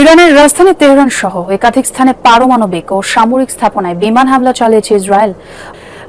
ইরানের রাজধানী তেহরান সহ একাধিক স্থানে পারমাণবিক ও সামরিক স্থাপনায় বিমান হামলা চালিয়েছে ইসরায়েল।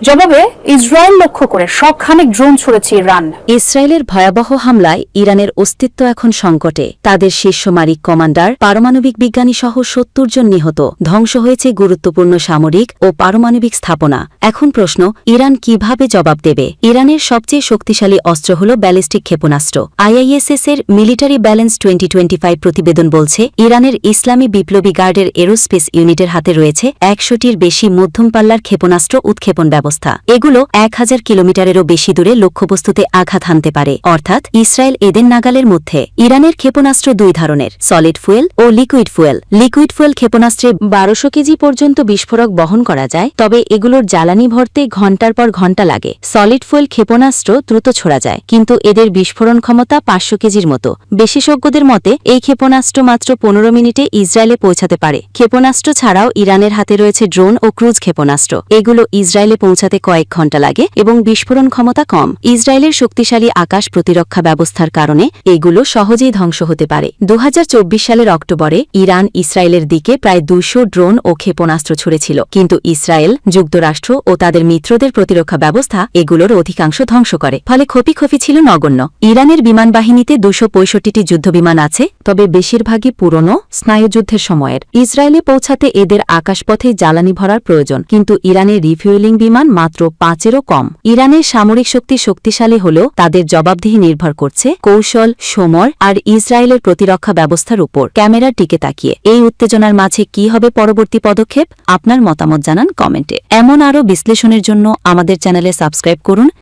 জবাবে ইসরায়েল লক্ষ্য করে শখানেক ড্রোন ছুড়েছে ইরান। ইসরায়েলের ভয়াবহ হামলায় ইরানের অস্তিত্ব এখন সংকটে। তাদের শীর্ষ মারিক কমান্ডার, পারমাণবিক বিজ্ঞানী সহ সত্তর জন নিহত। ধ্বংস হয়েছে গুরুত্বপূর্ণ সামরিক ও পারমাণবিক স্থাপনা। এখন প্রশ্ন, ইরান কীভাবে জবাব দেবে? ইরানের সবচেয়ে শক্তিশালী অস্ত্র হল ব্যালিস্টিক ক্ষেপণাস্ত্র। আইআইএসএস এর military balance twenty twenty five প্রতিবেদন বলছে, ইরানের ইসলামী বিপ্লবী গার্ডের এরোস্পেস ইউনিটের হাতে রয়েছে একশোটির বেশি মধ্যম পাল্লার ক্ষেপণাস্ত্র উৎক্ষেপণ ব্যবস্থা। এগুলো এক হাজার কিলোমিটারেরও বেশি দূরে লক্ষ্যবস্তুতে আঘাত হানতে পারে। অর্থাৎ ইসরায়েল এদের নাগালের মধ্যে, ইরানের ক্ষেপণাস্ত্র দুই ধরনের, সলিড ফুয়েল ও লিকুইড ফুয়েল। লিকুইড ফুয়েল ক্ষেপণাস্ত্রে বারোশো কেজি পর্যন্ত বিস্ফোরক বহন করা যায়, তবে এগুলোর জ্বালানি ভরতে ঘণ্টার পর ঘণ্টা লাগে। সলিড ফুয়েল ক্ষেপণাস্ত্র দ্রুত ছোড়া যায়, কিন্তু এদের বিস্ফোরণ ক্ষমতা পাঁচশো কেজির মতো। বিশেষজ্ঞদের মতে, এই ক্ষেপণাস্ত্র মাত্র পনেরো মিনিটে ইসরায়েলে পৌঁছাতে পারে। ক্ষেপণাস্ত্র ছাড়াও ইরানের হাতে রয়েছে ড্রোন ও ক্রুজ ক্ষেপণাস্ত্র। এগুলো ইসরায়েলে পৌঁছাতে কয়েক ঘণ্টা লাগে এবং বিস্ফোরণ ক্ষমতা কম। ইসরায়েলের শক্তিশালী আকাশ প্রতিরক্ষা ব্যবস্থার কারণে এগুলো সহজেই ধ্বংস হতে পারে। দু হাজার চব্বিশ সালের অক্টোবরে ইরান ইসরায়েলের দিকে প্রায় দুশো ড্রোন ও ক্ষেপণাস্ত্র ছুড়েছিল। কিন্তু ইসরায়েল, যুক্তরাষ্ট্র ও তাদের মিত্রদের প্রতিরক্ষা ব্যবস্থা এগুলোর অধিকাংশ ধ্বংস করে। ফলে ক্ষপিক্ষপি ছিল নগণ্য। ইরানের বিমান বাহিনীতে দুশো পঁয়ষট্টিটি যুদ্ধবিমান আছে, তবে বেশিরভাগই পুরনো স্নায়ুযুদ্ধের সময়ের। ইসরায়েলে পৌঁছাতে এদের আকাশপথে জ্বালানি ভরার প্রয়োজন। কিন্তু ইরানের রিফুয়েলিং বিমান মাত্র পাঁচেরও কম। ইরানের সামরিক শক্তি শক্তিশালী হলেও তাদের জবাবদিহি নির্ভর করছে কৌশল সমর আর ইসরায়েলের প্রতিরক্ষা ব্যবস্থার উপর। ক্যামেরার টিকে তাকিয়ে, এই উত্তেজনার মাঝে কি হবে পরবর্তী পদক্ষেপ? আপনার মতামত জানান কমেন্টে। এমন আরও বিশ্লেষণের জন্য আমাদের চ্যানেলে সাবস্ক্রাইব করুন